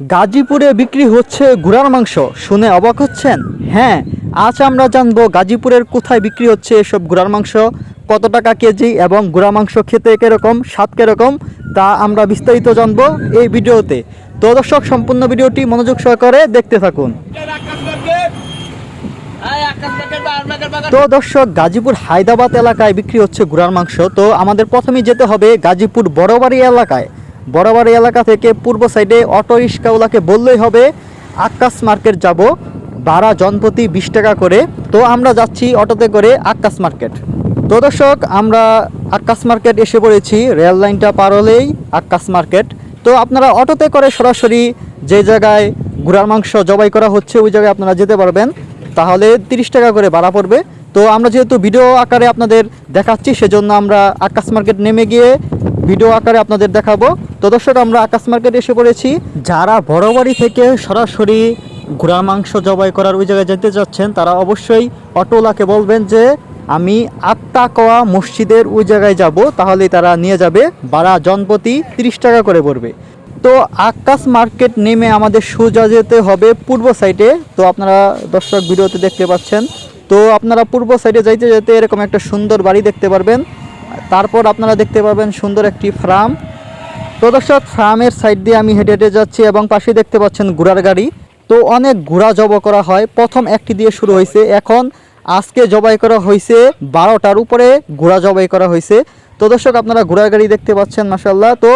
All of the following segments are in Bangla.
গাজীপুরে বিক্রি হচ্ছে গুড়ার মাংস। শুনে অবাক হচ্ছেন? হ্যাঁ আজ আমরা জানব গাজীপুরের কোথায় বিক্রি হচ্ছে এসব গুড়ার মাংস, কত টাকা কেজি এবং গুড়া মাংস খেতে কীরকম, স্বাদ কীরকম, তা আমরা বিস্তারিত জানব এই ভিডিওতে। তো দর্শক, সম্পূর্ণ ভিডিওটি মনোযোগ সহকারে দেখতে থাকুন। তো দর্শক, গাজীপুর হায়দ্রাবাদ এলাকায় বিক্রি হচ্ছে গুড়ার মাংস। তো আমাদের প্রথমেই যেতে হবে গাজীপুর বড়বাড়ি এলাকায়। বড়বাড়ি এলাকা থেকে পূর্ব সাইডে অটো রিক্সাওয়ালাকে বললেই হবে, আকাশ মার্কেট যাব, ভাড়া জনপ্রতি বিশ টাকা করে। তো আমরা যাচ্ছি অটোতে করে আকাশ মার্কেট। তো দর্শক, আমরা আকাশ মার্কেট এসে পড়েছি, রেল লাইনটা পার হলেই আকাশ মার্কেট। তো আপনারা অটোতে করে সরাসরি যে জায়গায় গুড়ার মাংস জবাই করা হচ্ছে, ওই জায়গায় আপনারা যেতে পারবেন। তাহলে তিরিশ টাকা করে ভাড়া পড়বে। তো আমরা যেহেতু ভিডিও আকারে আপনাদের দেখাচ্ছি, সেজন্য আমরা আকাশ মার্কেট নেমে গিয়ে ভিডিও আকারে আপনাদের দেখাবো। তো দর্শক, আমরা আকাশ মার্কেট এসে পড়েছি। যারা বড় বাড়ি থেকে সরাসরি ঘোড়া মাংস জবাই করার ওই জায়গায় যেতে যাচ্ছেন, তারা অবশ্যই অটোলাকে বলবেন যে, আমি আত্মা কোয়া মসজিদের ওই জায়গায় যাব। তাহলে তারা নিয়ে যাবে ভাড়া জনপ্রতি তিরিশ টাকা করে পড়বে। তো আকাশ মার্কেট নেমে আমাদের সোজা যেতে হবে পূর্ব সাইডে। তো আপনারা দর্শক, ভিডিওতে দেখতে পাচ্ছেন। তো আপনারা পূর্ব সাইডে যাইতে যেতে এরকম একটা সুন্দর বাড়ি দেখতে পারবেন। তারপর আপনারা দেখতে পাবেন সুন্দর একটি ফার্ম। তো দর্শক, ফার্মের সাইড দিয়ে আমি হেঁটে হেঁটে যাচ্ছি এবং পাশে দেখতে পাচ্ছেন ঘোড়ার গাড়ি। তো অনেক ঘোড়া জব করা হয়। প্রথম একটি দিয়ে শুরু হয়েছে। এখন আজকে জবাই করা হয়েছে বারোটার উপরে ঘোড়া জবাই করা হয়েছে। তো দর্শক, আপনারা ঘোড়ার গাড়ি দেখতে পাচ্ছেন মাসাল্লাহ তো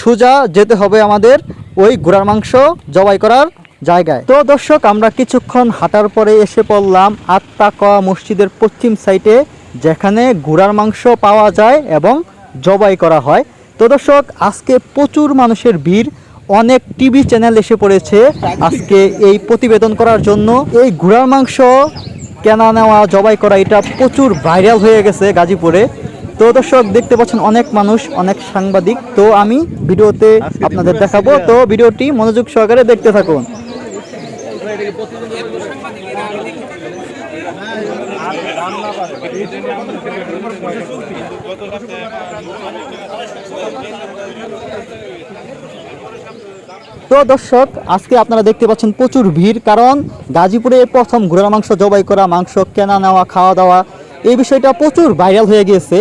সোজা যেতে হবে আমাদের ওই ঘোড়ার মাংস জবাই করার জায়গায়। তো দর্শক, আমরা কিছুক্ষণ হাঁটার পরে এসে পড়লাম আত্মাকা মসজিদের পশ্চিম সাইডে। যেখানে ঘোড়ার মাংস পাওয়া যায় এবং জবাই করা হয়। তো দর্শক আজকে প্রচুর মানুষের ভিড়। অনেক টিভি চ্যানেল এসে পড়েছে আজকে এই প্রতিবেদন করার জন্য। এই ঘোড়ার মাংস কেনা নেওয়া জবাই করা এটা প্রচুর ভাইরাল হয়ে গেছে গাজীপুরে। তো দর্শক দেখতে পাচ্ছেন অনেক মানুষ অনেক সাংবাদিক। তো আমি ভিডিওতে আপনাদের দেখাবো। তো ভিডিওটি মনোযোগ সহকারে দেখতে থাকুন। তো দর্শক, আজকে আপনারা দেখতে পাচ্ছেন প্রচুর ভিড়, কারণ গাজীপুরে প্রথম ঘোড়ার মাংস জবাই করা, মাংস কেনা নেওয়া, খাওয়া দাওয়া, এই বিষয়টা প্রচুর ভাইরাল হয়ে গিয়েছে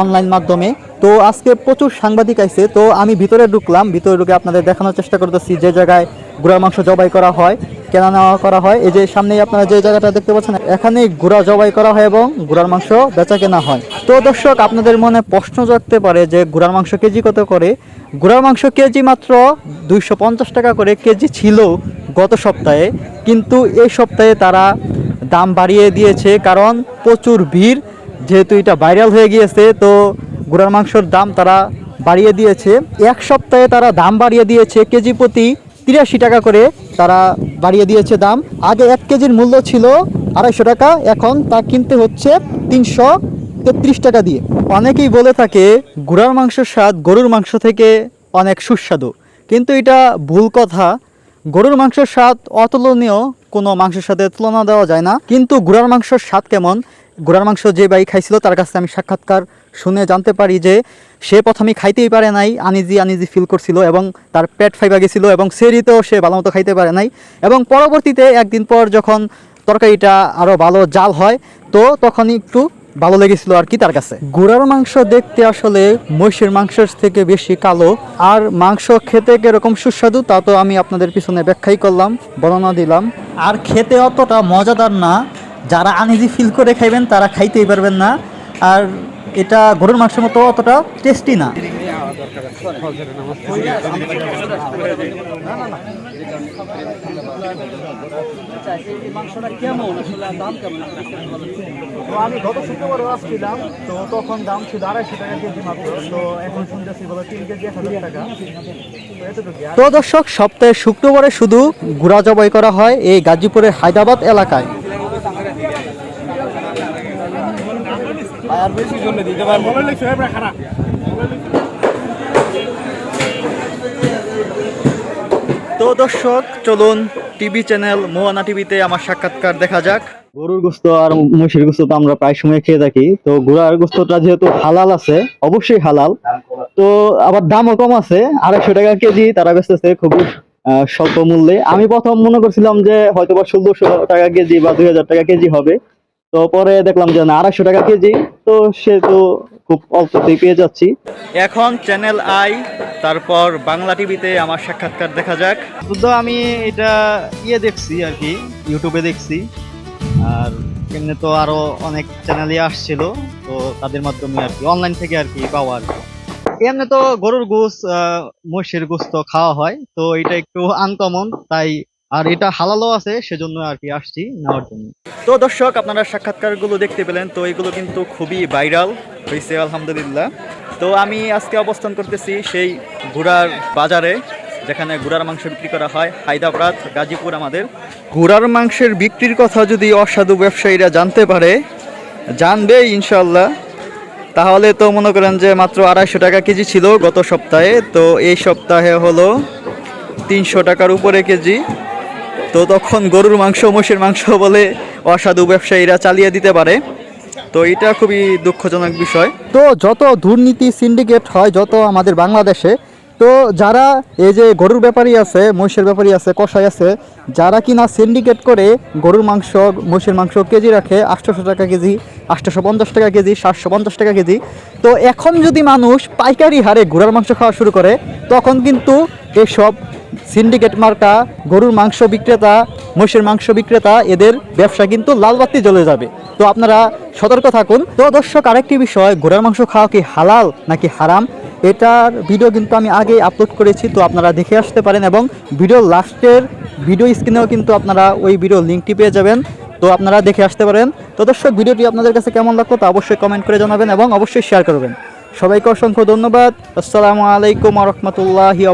অনলাইন মাধ্যমে। তো আজকে প্রচুর সাংবাদিক আইছে, তো আমি ভিতরে ঢুকলাম, ভিতরে ঢুকে আপনাদের দেখানোর চেষ্টা করতেছি যে জায়গায় ঘোড়ার মাংস জবাই করা হয়। কেনা নেওয়া করা হয়। এই যে সামনেই আপনারা যে জায়গাটা দেখতে পাচ্ছেন, এখানেই ঘোড়া জবাই করা হয় এবং ঘোড়ার মাংস বেচা কেনা হয়। তো দর্শক, আপনাদের মনে প্রশ্ন জাগতে পারে যে ঘোড়ার মাংস কেজি কত করে? ঘোড়ার মাংস কেজি মাত্র দুইশো পঞ্চাশ টাকা করে কেজি ছিল গত সপ্তাহে। কিন্তু এই সপ্তাহে তারা দাম বাড়িয়ে দিয়েছে কারণ প্রচুর ভিড়, যেহেতু এটা ভাইরাল হয়ে গিয়েছে, তো ঘোড়ার মাংসর দাম তারা বাড়িয়ে দিয়েছে। এক সপ্তাহে তারা দাম বাড়িয়ে দিয়েছে কেজি প্রতি তিরাশি টাকা করে তারা বাড়িয়ে দিয়েছে দাম। আগে এক কেজির মূল্য ছিল আড়াইশো টাকা, এখন তা কিনতে হচ্ছে তিনশো তেত্রিশ টাকা দিয়ে। অনেকেই বলে থাকে ঘোড়ার মাংসের স্বাদ গরুর মাংস থেকে অনেক সুস্বাদু। কিন্তু এটা ভুল কথা। গরুর মাংসের স্বাদ অতুলনীয়, কোনো মাংসের সাথে তুলনা দেওয়া যায় না। কিন্তু ঘোড়ার মাংসের স্বাদ কেমন? ঘোড়ার মাংস যে ভাই খাইছিল, তার কাছে আমি সাক্ষাৎকার শুনে জানতে পারি যে সে প্রথমে খাইতেই পারে নাই আনিজি আনিজি ফিল করছিল এবং তার পেট ফাইবা গেছিল এবং সেরিতেও সে ভালো মতো খাইতে পারে নাই। এবং পরবর্তীতে একদিন পর যখন তরকারিটা আরও ভালো জাল হয় তো তখনই একটু ভালো লেগেছিল আর কি তার কাছে। ঘোড়ার মাংস দেখতে আসলে মহিষের মাংসের থেকে বেশি কালো। আর মাংস খেতে কীরকম সুস্বাদু তা তো আমি আপনাদের পিছনে ব্যাখ্যাই করলাম বর্ণনা দিলাম। আর খেতে অতটা মজাদার না যারা আনইজি ফিল করে খাইবেন তারা খাইতেই পারবেন না। আর এটা গরুর মাংসের মতো অতটা টেস্টি না। তো আমি গত শুক্রবারও আসছিলাম তো তখন দাম ছিল আড়াইশো টাকা কেজি মাত্র তো এখন শুনতেছি বলে তিন কেজি এক হাজার টাকা। তো দর্শক সপ্তাহে শুক্রবারে শুধু ঘোড়া জবাই করা হয় এই গাজীপুরের হায়দ্রাবাদ এলাকায়। আর বেশি জন্য দিতে পারব। তো দর্শক চলুন টিভি চ্যানেল মোয়ানা টিভিতে আমার সাক্ষাৎকার দেখা যাক। গরুর গোস্ত আর মহিষের গোস্ত তো আমরা প্রায় সময় খেয়ে থাকি। তো ঘোড়ার গোস্তটা যেহেতু হালাল আছে অবশ্যই হালাল। তো আবার দামও কম আছে আড়াইশো টাকা কেজি তারা বেচতেছে খুবই স্বল্প মূল্যে। আমি প্রথম মনে করছিলাম যে হয়তো বা ষোলোশো টাকা কেজি বা দুই হাজার টাকা কেজি হবে। তো পরে দেখলাম যে না আড়াইশো টাকা কেজি। তো সে তো খুব অল্পতেই পেয়ে যাচ্ছি। এখন চ্যানেল আই তারপর বাংলা টিভিতে আমার সাক্ষাৎকার দেখা যাক। শুধু আমি এটা ইয়ে দেখছি আর কি ইউটিউবে দেখছি। আর এমনি তো আরও অনেক চ্যানেলই আসছিল তো তাদের মাধ্যমে আর কি অনলাইন থেকে আর কি পাওয়া আর কি। এমনি তো গরুর গোস মহিষের গোস তো খাওয়া হয়, তো এটা একটু আনকমন তাই আর এটা হালালও আছে, সেজন্য আর কি আসছি নেওয়ার জন্য। তো দর্শক, আপনারা সাক্ষাৎকারগুলো দেখতে পেলেন, তো এগুলো কিন্তু খুবই ভাইরাল হয়েছে আলহামদুলিল্লাহ। তো আমি আজকে অবস্থান করতেছি সেই ঘোড়ার বাজারে, যেখানে ঘোড়ার মাংস বিক্রি করা হয়, হায়দ্রাবাদ, গাজীপুর আমাদের। ঘোড়ার মাংসের বিক্রির কথা যদি অসাধু ব্যবসায়ীরা জানতে পারে জানবে ইনশাল্লাহ তাহলে তো মনে করেন যে মাত্র আড়াইশো টাকা কেজি ছিল গত সপ্তাহে, তো এই সপ্তাহে হলো তিনশো টাকার উপরে কেজি। তো তখন গরুর মাংস, মোষের মাংস বলে অসাধু ব্যবসায়ীরা চালিয়ে দিতে পারে। তো এটা খুবই দুঃখজনক বিষয়। তো যত দুর্নীতি সিন্ডিকেট হয়, যত আমাদের বাংলাদেশে তো যারা এই যে গরুর ব্যাপারী আছে, মহিষের ব্যাপারী আছে কষাই আছে, যারা কিনা সিন্ডিকেট করে গরুর মাংস, মহিষের মাংস কেজি রাখে, আটশোশো টাকা কেজি আটশোশো পঞ্চাশ টাকা কেজি সাতশো পঞ্চাশ টাকা কেজি, তো এখন যদি মানুষ পাইকারি হারে ঘোড়ার মাংস খাওয়া শুরু করে, তখন কিন্তু এসব সিন্ডিকেট মার্কা, গরুর মাংস বিক্রেতা, মহিষের মাংস বিক্রেতা, এদের ব্যবসা কিন্তু লাল বাতি জ্বলে যাবে। তো আপনারা সতর্ক থাকুন। তো দর্শক, আরেকটি বিষয় ঘোড়ার মাংস খাওয়া কি হালাল নাকি হারাম? এটার ভিডিও কিন্তু আমি আগেই আপলোড করেছি, তো আপনারা দেখে আসতে পারেন এবং ভিডিও লাস্টের ভিডিও স্ক্রিনেও কিন্তু আপনারা ওই ভিডিও লিঙ্কটি পেয়ে যাবেন, তো আপনারা দেখে আসতে পারেন। তো দর্শক ভিডিওটি আপনাদের কাছে কেমন লাগতো তা অবশ্যই কমেন্ট করে জানাবেন এবং অবশ্যই শেয়ার করবেন। সবাইকে অসংখ্য ধন্যবাদ। আসসালামু আলাইকুম রহমতুল্লাহি